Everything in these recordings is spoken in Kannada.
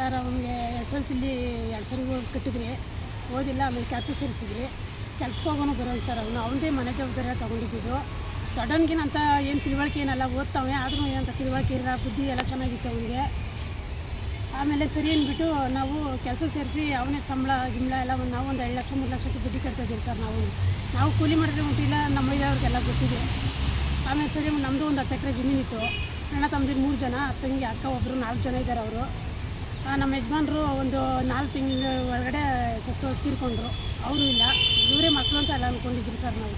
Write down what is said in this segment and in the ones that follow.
ಸರ್, ಅವನಿಗೆ ಎಸ್ ಎಲ್ ಸಿಲಿ ಹೋಗಿ ಕಟ್ಟಿದ್ರಿ. ಓದಿಲ್ಲ, ಆಮೇಲೆ ಕೆಲಸ ಸೇರಿಸಿದ್ರಿ. ಕೆಲ್ಸಕ್ಕೆ ಹೋಗೋನು ಬರೋಲ್ಲ ಸರ್ ಅವನು. ಅವನದೇ ಮನೆ ಜವಾಬ್ದಾರಿ ತೊಗೊಂಡಿದ್ದು. ದೊಡ್ಡವನಿಗೇನಂತ ಏನು ತಿಳುವಳಿಕೆ ಏನಲ್ಲ ಓದ್ತಾವೆ ಆದರೂ ಏನಂತ ತಿಳುವಳಿಕೆ ಇಲ್ಲ, ಬುದ್ಧಿ ಎಲ್ಲ ಚೆನ್ನಾಗಿತ್ತು ಅವನಿಗೆ. ಆಮೇಲೆ ಸರಿ ಅಂದ್ಬಿಟ್ಟು ನಾವು ಕೆಲಸ ಸೇರಿಸಿ ಅವನೇ ಸಂಬಳ, ಗಿಂಬಳ ಎಲ್ಲ ಒಂದು, ನಾವು ಒಂದು ಎರಡು ಲಕ್ಷ, ಮೂರು ಲಕ್ಷಕ್ಕೆ ಬುದ್ಧಿ ಕಟ್ತಾ ಇದ್ದೀವಿ ಸರ್ ನಾವು. ನಾವು ಕೂಲಿ ಮಾಡಿದ್ರೆ ಉಂಟಿಲ್ಲ ನಮ್ಮ ಇದ್ದವ್ರಿಗೆಲ್ಲ ಗೊತ್ತಿದೆ. ಆಮೇಲೆ ಸರಿ ನಮ್ಮದು ಒಂದು ಹತ್ತು ಎಕರೆ ಜಮೀನಿತ್ತು. ಅಣ್ಣ ತಮ್ಮದಿರು ಮೂರು ಜನ ಅತ್ತಂಗಿ ಅಕ್ಕ ಒಬ್ಬರು ನಾಲ್ಕು ಜನ ಇದ್ದಾರೆ ಅವರು. ನಮ್ಮ ಯಜಮಾನ್ರು ಒಂದು ನಾಲ್ಕು ತಿಂಗಳ ಒಳಗಡೆ ಸತ್ತು ತೀರ್ಕೊಂಡ್ರು. ಅವರು ಇಲ್ಲ. ಇವರೇ ಮಕ್ಕಳು ಅಂತ ಎಲ್ಲ ಅಂದ್ಕೊಂಡಿದ್ರು ಸರ್ ನಾವು.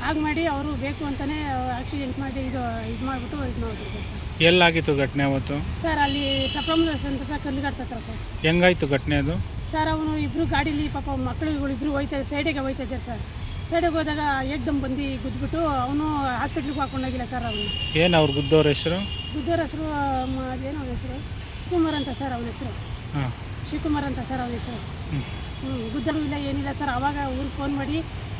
ಹಾಗೆ ಮಾಡಿ ಅವರು ಬೇಕು ಅಂತಲೇ ಆಕ್ಸಿಡೆಂಟ್ ಮಾಡಿ ಇದು ಇದು ಮಾಡಿಬಿಟ್ಟು ಇದು ಮಾಡಿಬಿಟ್ಟು ಸರ್. ಎಲ್ಲಾಗಿತ್ತು ಘಟನೆ ಅವತ್ತು? ಸರ್ ಅಲ್ಲಿ ಸಪ್ರಮದ ಸಂತ ಕಲ್ಲಿಗಾಡ್ತತ್ರ ಸರ್. ಹೆಂಗಾಯ್ತು ಘಟನೆ ಅದು? ಸರ್ ಅವನು ಇಬ್ಬರು ಗಾಡೀಲಿ ಪಾಪ ಮಕ್ಕಳುಗಳು ಇಬ್ಬರು ಹೋಯ್ತಾ ಸೈಡಿಗೆ ಹೋಯ್ತಾ ಇದ್ದಾರೆ ಸರ್. ಸೈಡಿಗೆ ಹೋದಾಗ ಏಕ್ದಮ್ ಬಂದು ಗುದ್ದುಬಿಟ್ಟು ಅವನು ಹಾಸ್ಪಿಟ್ಲಿಗೆ ಹಾಕೊಂಡೋಗಿಲ್ಲ ಸರ್ ಅವನು. ಏನು ಅವ್ರು ಗುದ್ದೋರ ಹೆಸರು? ಗುದ್ದೋರ ಹೆಸರು ಅದೇನೋ ಹೆಸರು? ಶಿವಕುಮಾರ್ ಅಂತ ಸರ್ ಅವನ ಹೆಸರು. ಹಾಂ. ಶಿವಕುಮಾರ್ ಅಂತ ಸರ್ ಅವನ ಹೆಸರು. ಹ್ಞೂ ಹ್ಞೂ ಗುದ್ದಲು ಇಲ್ಲ ಏನಿಲ್ಲ ಸರ್. ಅವಾಗ ಊರಿಗೆ ಫೋನ್ ಮಾಡಿ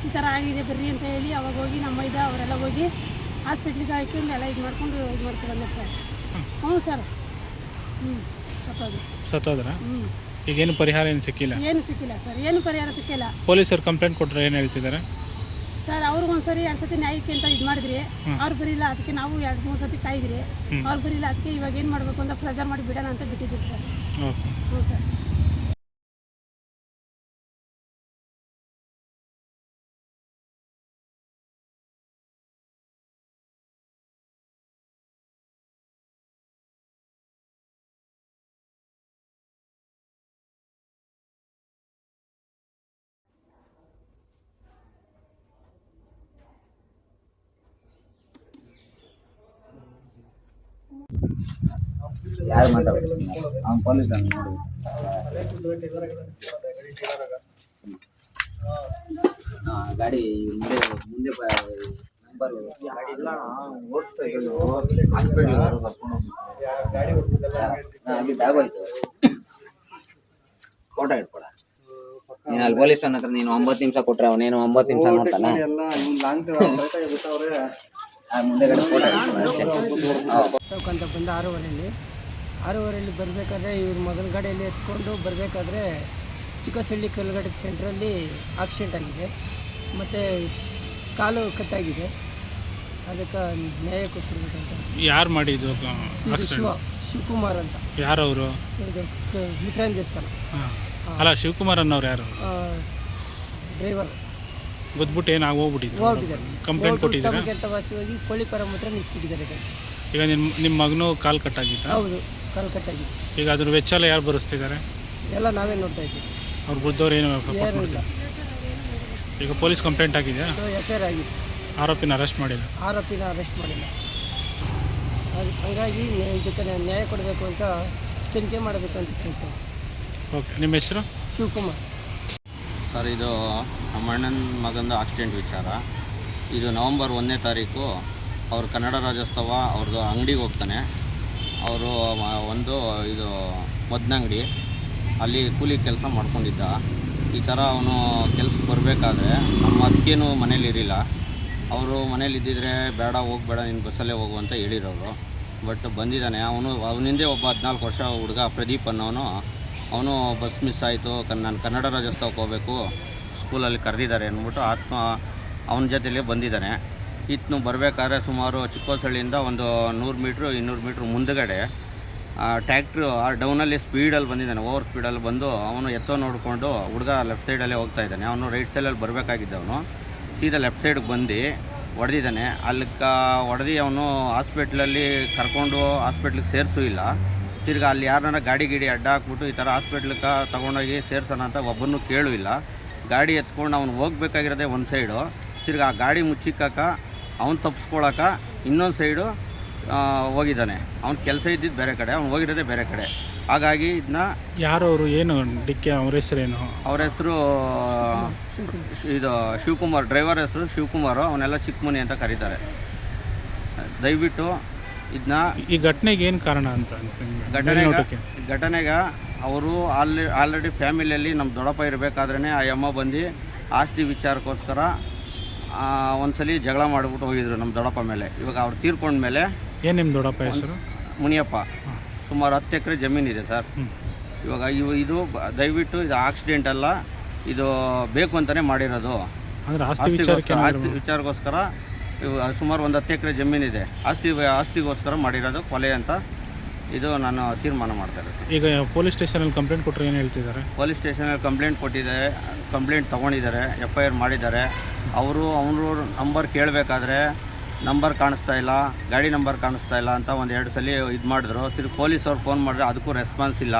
ಈ ಥರ ಆಗಿದೆ ಬರ್ರಿ ಅಂತ ಹೇಳಿ ಅವಾಗ ಹೋಗಿ ನಮ್ಮ ಇದ ಅವರೆಲ್ಲ ಹೋಗಿ ಹಾಸ್ಪಿಟ್ಲಿಗೆ ಹಾಕೊಂಡು ಎಲ್ಲ ಇದು ಮಾಡ್ಕೊಂಡು ಇದು ಮಾಡ್ಕೊಂಡು ಬಂದ ಸರ್. ಹ್ಞೂ ಸರ್. ಹ್ಞೂ ಸತ್ತೋದು ಸತ್ತೋದ್ರ? ಹ್ಞೂ ಈಗೇನು ಪರಿಹಾರ ಏನು ಸಿಕ್ಕಿಲ್ಲ? ಏನು ಸಿಕ್ಕಿಲ್ಲ ಸರ್ ಏನು ಪರಿಹಾರ ಸಿಕ್ಕಿಲ್ಲ. ಪೊಲೀಸರು ಕಂಪ್ಲೇಂಟ್ ಕೊಟ್ಟರೆ ಏನು ಹೇಳ್ತಿದ್ದಾರೆ? ಸರ್ ಅವ್ರಿಗೆ ಒಂದ್ಸರಿ ಎರಡ್ ಸತಿ ನ್ಯಾಯಕ್ಕೆ ಅಂತ ಇದು ಮಾಡಿದ್ರಿ. ಅವ್ರು ಬರಿಲ್ಲ ಅದಕ್ಕೆ ನಾವು ಎರಡು ಮೂರು ಸತಿ ಕಾಯಿದ್ರಿ. ಅವ್ರು ಬರಿಲ್ಲ ಅದಕ್ಕೆ ಇವಾಗ ಏನು ಮಾಡಬೇಕು ಅಂತ ಪ್ರೆಜರ್ ಮಾಡಿ ಬಿಡೋಣ ಅಂತ ಬಿಟ್ಟಿದ್ದೀರಿ ಸರ್. ಹ್ಞೂ ಸರ್. ಯಾರು ಮಾತಾಡ್ಬೇಕು? ಅವ್ನು ಪೊಲೀಸ್ ಅವ್ನು ನೋಡಿ. ಗಾಡಿ ಮುಂದೆ ಮುಂದೆ ನಂಬರ್ ಗಾಡಿ ಇಲ್ಲ ಓಡಿಸ್ತಾ ಇದ್ದು ಹಾಸ್ಪಿಟಲ್ ಅಲ್ಲಿ ಬ್ಯಾಗ್ ಹೋಯ್ತು ಫೋಟೋ ಇಟ್ಕೊಡ. ನೀನು ಅಲ್ಲಿ ಪೊಲೀಸ್ ಹತ್ರ ನೀನು ಒಂಬತ್ತು ನಿಮಿಷ ಕೊಟ್ರೆ ಅವನೇನು ಒಂಬತ್ತು ನಿಮಿಷ ನೋಡ್ತಾನೆ ಮುಂದೆಗಡೆ ಫೋಟೋ ಅಂತ ಬಂದು ಆರೂವರೆಯಲ್ಲಿ. ಆರೂವರೆಯಲ್ಲಿ ಬರಬೇಕಾದ್ರೆ ಇವ್ರ ಮೊದಲ ಗಾಡಿಯಲ್ಲಿ ಎತ್ಕೊಂಡು ಬರಬೇಕಾದ್ರೆ ಚಿಕ್ಕಸಳ್ಳಿ ಕಲ್ಗಡಕ್ಕೆ ಸೆಂಟ್ರಲ್ಲಿ ಆಕ್ಸಿಡೆಂಟ್ ಆಗಿದೆ. ಮತ್ತು ಕಾಲು ಕಟ್ಟಾಗಿದೆ. ಅದಕ್ಕೆ ನ್ಯಾಯ ಕೊಟ್ಟಿರ್ಬೇಕಂತ ಯಾರು ಮಾಡಿದ್ದು ಶಿವ ಶಿವಕುಮಾರ್ ಅಂತ. ಯಾರವರು? ಇದು ಕ- ಮಿತ್ರಾನ್ ದೇವಸ್ಥಾನ ಹಾಂ. ಅಲ್ಲ ಶಿವಕುಮಾರ್ ಅನ್ನೋರು ಯಾರು ಡ್ರೈವರ್ ಗುದ್ಬಿಟ್ಟು ಏನು ಹೋಗ್ಬಿಟ್ಟಿದ್ರು ಹೋಗ್ಬಿಟ್ಟಿದ್ದಾರೆ. ಕಂಪ್ಲೇಂಟ್ ಕೊಟ್ಟಿದ್ದೀರಾ? ಕೋಳಿ ವಾಸಿಯಾಗಿ ಕೋಳಿಪರ ಮಾತ್ರ ನಿಲ್ಲಿಸ್ಬಿಟ್ಟಿದ್ದಾರೆ ಗಾಡಿ ಈಗ ನಿಮ್ಮ ನಿಮ್ಮ ಮಗನು ಕಾಲು ಕಟ್ಟಾಗಿತ್ತು ಹೌದು ಕಾಲು ಕಟ್ಟಾಗಿದೆ ಈಗ ಅದ್ರ ವೆಚ್ಚ ಎಲ್ಲ ಯಾರು ಭರಿಸ್ತಿದ್ದಾರೆ? ಎಲ್ಲ ನಾವೇ ನೋಡ್ತಾ ಇದ್ದೀವಿ. ಅವ್ರು ಬುದ್ಧವ್ರು ಏನು ಏನೂ ಇಲ್ಲ. ಈಗ ಪೊಲೀಸ್ ಕಂಪ್ಲೇಂಟ್ ಆಗಿದೆಯಾ? ಎಫ್ ಐ ಆರ್ ಆಗಿದೆ. ಆರೋಪಿನ ಅರೆಸ್ಟ್ ಮಾಡಿಲ್ಲ. ಆರೋಪಿನ ಅರೆಸ್ಟ್ ಮಾಡಿಲ್ಲ. ಹಾಗಾಗಿ ಹಂಗಾಗಿ ನ್ಯಾ- ಇದಕ್ಕೆ ನ್ಯಾ- ನ್ಯಾಯ ಕೊಡಬೇಕು ಅಂತ ತನಿಖೆ ಮಾಡಬೇಕು ಅಂತ ಕೇಳ್ತೇವೆ ಓಕೆ ನಿಮ್ಮ ಹೆಸರು? ಶಿವಕುಮಾರ್. ಸರ್, ಇದು ನಮ್ಮ ಅಣ್ಣನ ಮಗಂದು ಆಕ್ಸಿಡೆಂಟ್ ವಿಚಾರ. ಇದು ನವಂಬರ್ ಒಂದನೇ ತಾರೀಕು ಅವರು ಕನ್ನಡ ರಾಜ್ಯೋತ್ಸವ ಅವ್ರದ್ದು ಅಂಗಡಿಗೆ ಹೋಗ್ತಾನೆ. ಅವರು ಒಂದು ಇದು ಮದ್ದಂಗಡಿ ಅಲ್ಲಿ ಕೂಲಿ ಕೆಲಸ ಮಾಡ್ಕೊಂಡಿದ್ದ. ಈ ಥರ ಅವನು ಕೆಲ್ಸಕ್ಕೆ ಬರಬೇಕಾದ್ರೆ ನಮ್ಮ ಅದಕ್ಕೇನು ಮನೇಲಿ ಇರಲಿಲ್ಲ. ಅವರು ಮನೇಲಿ ಇದ್ದಿದ್ರೆ ಬೇಡ ಹೋಗ್ಬೇಡ ನಿನ್ನ ಬಸ್ಸಲ್ಲೇ ಹೋಗು ಅಂತ ಹೇಳಿರೋರು. ಬಟ್ ಬಂದಿದ್ದಾನೆ. ಅವನು, ಅವನಿಂದೇ ಒಬ್ಬ ಹದಿನಾಲ್ಕು ವರ್ಷ ಹುಡುಗ ಪ್ರದೀಪ್ ಅನ್ನೋನು. ಅವನು ಬಸ್ ಮಿಸ್ ಆಯಿತು ನಾನು ಕನ್ನಡ ರಾಜ್ಯೋತ್ಸವಕ್ಕೆ ಹೋಗಬೇಕು, ಸ್ಕೂಲಲ್ಲಿ ಕರೆದಿದ್ದಾರೆ ಅಂದ್ಬಿಟ್ಟು ಆತ್ಮ ಅವನ ಜೊತೆಲೇ ಬಂದಿದ್ದಾನೆ. ಇತ್ನು ಬರಬೇಕಾದ್ರೆ ಸುಮಾರು ಚಿಕ್ಕೋಸಳ್ಳಿಯಿಂದ ಒಂದು ನೂರು ಮೀಟ್ರು, ಇನ್ನೂರು ಮೀಟ್ರ್ ಮುಂದುಗಡೆ ಟ್ಯಾಕ್ಟ್ರು ಆ ಡೌನಲ್ಲಿ ಸ್ಪೀಡಲ್ಲಿ ಬಂದಿದ್ದಾನೆ, ಓವರ್ ಸ್ಪೀಡಲ್ಲಿ ಬಂದು ಅವನು ಎತ್ತೋ ನೋಡಿಕೊಂಡು ಹುಡುಗ ಲೆಫ್ಟ್ ಸೈಡಲ್ಲೇ ಹೋಗ್ತಾ ಇದ್ದಾನೆ. ಅವನು ರೈಟ್ ಸೈಡಲ್ಲಿ ಬರಬೇಕಾಗಿದ್ದವನು ಸೀದಾ ಲೆಫ್ಟ್ ಸೈಡ್ಗೆ ಬಂದು ಹೊಡೆದಿದ್ದಾನೆ. ಅಲ್ಲಿಗೆ ಹೊಡೆದು ಅವನು ಹಾಸ್ಪಿಟ್ಲಲ್ಲಿ ಕರ್ಕೊಂಡು ಹಾಸ್ಪಿಟ್ಲಿಗೆ ಸೇರಿಸೂ ಇಲ್ಲ. ತಿರ್ಗಿ ಅಲ್ಲಿ ಯಾರನ್ನ ಗಾಡಿ ಗಿಡಿ ಅಡ್ಡ ಹಾಕ್ಬಿಟ್ಟು ಈ ಥರ ಹಾಸ್ಪಿಟ್ಲಿಗೆ ತೊಗೊಂಡೋಗಿ ಸೇರ್ಸೋಣ ಅಂತ ಒಬ್ಬನು ಕೇಳುವಿಲ್ಲ. ಗಾಡಿ ಎತ್ಕೊಂಡು ಅವ್ನು ಹೋಗ್ಬೇಕಾಗಿರೋದೇ ಒಂದು ಸೈಡು. ತಿರ್ಗಿ ಆ ಗಾಡಿ ಮುಚ್ಚಿಕ್ಕಾಕ ಅವ್ನು ತಪ್ಪಿಸ್ಕೊಳಕ ಇನ್ನೊಂದು ಸೈಡು ಹೋಗಿದ್ದಾನೆ. ಅವ್ನ ಕೆಲಸ ಇದ್ದಿದ್ದು ಬೇರೆ ಕಡೆ ಅವ್ನು ಹೋಗಿರೋದೇ ಬೇರೆ ಕಡೆ. ಹಾಗಾಗಿ ಇದನ್ನ ಯಾರು ಅವರು ಏನು ಡಿಕ್ಕೆ ಅವ್ರ ಹೆಸರೇನು? ಅವ್ರ ಹೆಸರು ಇದು ಶಿವಕುಮಾರ್ ಡ್ರೈವರ್ ಹೆಸರು ಶಿವಕುಮಾರು ಅವನ್ನೆಲ್ಲ ಚಿಕ್ಕಮನಿ ಅಂತ ಕರೀತಾರೆ. ದಯವಿಟ್ಟು ಇದನ್ನ ಈ ಘಟನೆಗೆ ಏನು ಕಾರಣ ಅಂತ ಘಟನೆ ಘಟನೆಗೆ ಅವರು ಆಲ್ರೆ ಆಲ್ರೆಡಿ ಫ್ಯಾಮಿಲಿಯಲ್ಲಿ ನಮ್ಮ ದೊಡ್ಡಪ್ಪ ಇರಬೇಕಾದ್ರೇ ಆ ಯಮ್ಮ ಬಂದು ಆಸ್ತಿ ವಿಚಾರಕ್ಕೋಸ್ಕರ ಒಂದ್ಸಲಿ ಜಗಳ ಮಾಡಿಬಿಟ್ಟು ಹೋಗಿದ್ರು ನಮ್ಮ ದೊಡ್ಡಪ್ಪ ಮೇಲೆ. ಇವಾಗ ಅವ್ರು ತೀರ್ಕೊಂಡ್ಮೇಲೆ ಏನು ನಿಮ್ಮ ದೊಡ್ಡಪ್ಪ ಹೆಸರು? ಮುನಿಯಪ್ಪ. ಸುಮಾರು ಹತ್ತು ಎಕರೆ ಜಮೀನಿದೆ ಸರ್. ಇವಾಗ ಇವು ಇದು ದಯವಿಟ್ಟು ಇದು ಆಕ್ಸಿಡೆಂಟ್ ಅಲ್ಲ ಇದು ಬೇಕು ಅಂತಲೇ ಮಾಡಿರೋದು. ಆಸ್ತಿ ವಿಚಾರಕ್ಕೋಸ್ಕರ ಸುಮಾರು ಒಂದು ಹತ್ತು ಎಕರೆ ಜಮೀನಿದೆ. ಆಸ್ತಿ ಆಸ್ತಿಗೋಸ್ಕರ ಮಾಡಿರೋದು ಕೊಲೆ ಅಂತ ಇದು ನಾನು ತೀರ್ಮಾನ ಮಾಡ್ತಾರೆ ಈಗ ಪೊಲೀಸ್ ಸ್ಟೇಷನಲ್ಲಿ ಕಂಪ್ಲೇಂಟ್ ಕೊಟ್ಟರೆ ಏನು ಹೇಳ್ತಿದ್ದಾರೆ? ಪೊಲೀಸ್ ಸ್ಟೇಷನಲ್ಲಿ ಕಂಪ್ಲೇಂಟ್ ಕೊಟ್ಟಿದ್ದಾರೆ ಕಂಪ್ಲೇಂಟ್ ತೊಗೊಂಡಿದ್ದಾರೆ ಎಫ್ ಐ ಆರ್ ಮಾಡಿದ್ದಾರೆ. ಅವರು ಅವರು ನಂಬರ್ ಕೇಳಬೇಕಾದ್ರೆ ನಂಬರ್ ಕಾಣಿಸ್ತಾ ಇಲ್ಲ ಗಾಡಿ ನಂಬರ್ ಕಾಣಿಸ್ತಾ ಇಲ್ಲ ಅಂತ ಒಂದು ಎರಡು ಸಲ ಇದು ಮಾಡಿದ್ರು. ತಿರ್ಗಿ ಪೊಲೀಸವ್ರು ಫೋನ್ ಮಾಡಿದ್ರೆ ಅದಕ್ಕೂ ರೆಸ್ಪಾನ್ಸ್ ಇಲ್ಲ.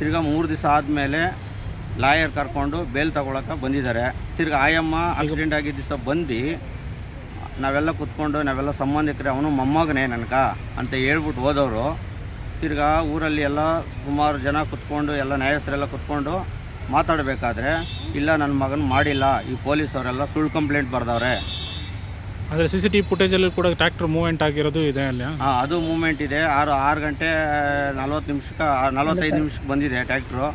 ತಿರ್ಗಿ ಮೂರು ದಿವಸ ಆದಮೇಲೆ ಲಾಯರ್ ಕರ್ಕೊಂಡು ಬೇಲ್ ತಗೊಳಕ್ಕೆ ಬಂದಿದ್ದಾರೆ. ತಿರ್ಗಿ ಆಯಮ್ಮ ಆಕ್ಸಿಡೆಂಟ್ ಆಗಿದ್ದ ದಿವಸ ಬಂದು ನಾವೆಲ್ಲ ಕುತ್ಕೊಂಡು ನಾವೆಲ್ಲ ಸಂಬಂಧಿಕರೇ ಅವನು ಮೊಮ್ಮಗನೇ ನನಗ ಅಂತ ಹೇಳ್ಬಿಟ್ಟು ಹೋದವರು. ತಿರ್ಗಾ ಊರಲ್ಲಿ ಎಲ್ಲ ಸುಮಾರು ಜನ ಕುತ್ಕೊಂಡು ಎಲ್ಲ ನ್ಯಾಯಸ್ಥರೆಲ್ಲ ಕುತ್ಕೊಂಡು ಮಾತಾಡಬೇಕಾದ್ರೆ ಇಲ್ಲ ನನ್ನ ಮಗನ ಮಾಡಿಲ್ಲ ಈ ಪೊಲೀಸವರೆಲ್ಲ ಸುಳ್ಳು ಕಂಪ್ಲೇಂಟ್ ಬರ್ದವ್ರೆ. ಅಂದರೆ ಸಿ ಸಿ ಟಿ ಫುಟೇಜಲ್ಲಿ ಕೂಡ ಟ್ರ್ಯಾಕ್ಟರ್ ಮೂವ್ಮೆಂಟ್ ಆಗಿರೋದು ಇದೆ ಅಲ್ಲಿ ಹಾಂ ಅದು ಮೂಮೆಂಟ್ ಇದೆ. ಆರು ಆರು ಗಂಟೆ ನಲ್ವತ್ತು ನಿಮಿಷಕ್ಕೆ ನಲ್ವತ್ತೈದು ನಿಮಿಷಕ್ಕೆ ಬಂದಿದೆ ಟ್ಯಾಕ್ಟ್ರು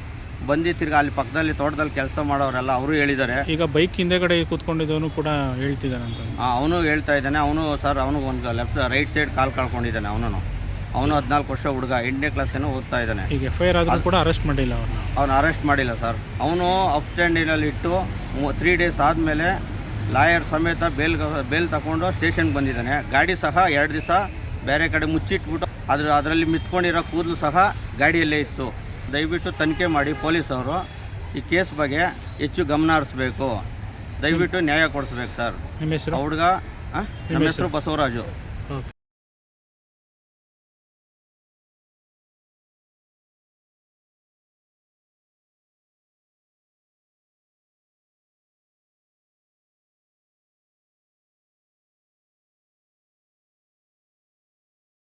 ಬಂದು ತಿರ್ಗಾ ಅಲ್ಲಿ ಪಕ್ಕದಲ್ಲಿ ತೋಟದಲ್ಲಿ ಕೆಲಸ ಮಾಡೋರೆಲ್ಲ ಅವರು ಹೇಳಿದ್ದಾರೆ. ಈಗ ಬೈಕ್ ಹಿಂದೆಗಡೆ ಕೂತ್ಕೊಂಡಿದ್ದವನು ಕೂಡ ಹೇಳ್ತಿದ್ದಾನೆ ಅಂತ. ಅವನು ಹೇಳ್ತಾ ಇದ್ದಾನೆ. ಅವನು ಸರ್ ಅವನು ಒಂದು ಲೆಫ್ಟ್ ರೈಟ್ ಸೈಡ್ ಕಾಲ್ ಕಳ್ಕೊಂಡಿದ್ದಾನೆ ಅವನು ಅವನು ಹದಿನಾಲ್ಕು ವರ್ಷ ಹುಡುಗ ಎಂಟನೇ ಕ್ಲಾಸೇನೋ ಓದ್ತಾ ಇದ್ದಾನೆ. ಈಗ ಎಫ್ ಐ ಆರ್ ಆದರೂ ಕೂಡ ಅರೆಸ್ಟ್ ಮಾಡಿಲ್ಲ ಅವನು ಅವನು ಅರೆಸ್ಟ್ ಮಾಡಿಲ್ಲ ಸರ್ ಅವನು ಅಪ್ಸ್ಟ್ಯಾಂಡಿನಲ್ಲಿ ಇಟ್ಟು ತ್ರೀ ಡೇಸ್ ಆದಮೇಲೆ ಲಾಯರ್ ಸಮೇತ ಬೇಲ್ ಬೇಲ್ ತಗೊಂಡು ಸ್ಟೇಷನ್ಗೆ ಬಂದಿದ್ದಾನೆ. ಗಾಡಿ ಸಹ ಎರಡು ದಿವಸ ಬೇರೆ ಕಡೆ ಮುಚ್ಚಿಟ್ಬಿಟ್ಟು ಅದ್ರ ಅದರಲ್ಲಿ ಮಿತ್ಕೊಂಡಿರೋ ಕೂದಲು ಸಹ ಗಾಡಿಯಲ್ಲೇ ಇತ್ತು. ದಯವಿಟ್ಟು ತನಿಖೆ ಮಾಡಿ ಪೊಲೀಸವರು ಈ ಕೇಸ್ ಬಗ್ಗೆ ಹೆಚ್ಚು ಗಮನ ಹರಿಸ್ಬೇಕು. ದಯವಿಟ್ಟು ನ್ಯಾಯ ಕೊಡಿಸ್ಬೇಕು ಸರ್. ನಿಮ್ಮ ಹೆಸರು? ಆ ಹುಡುಗ? ನಮ್ಮ ಹೆಸರು ಬಸವರಾಜು.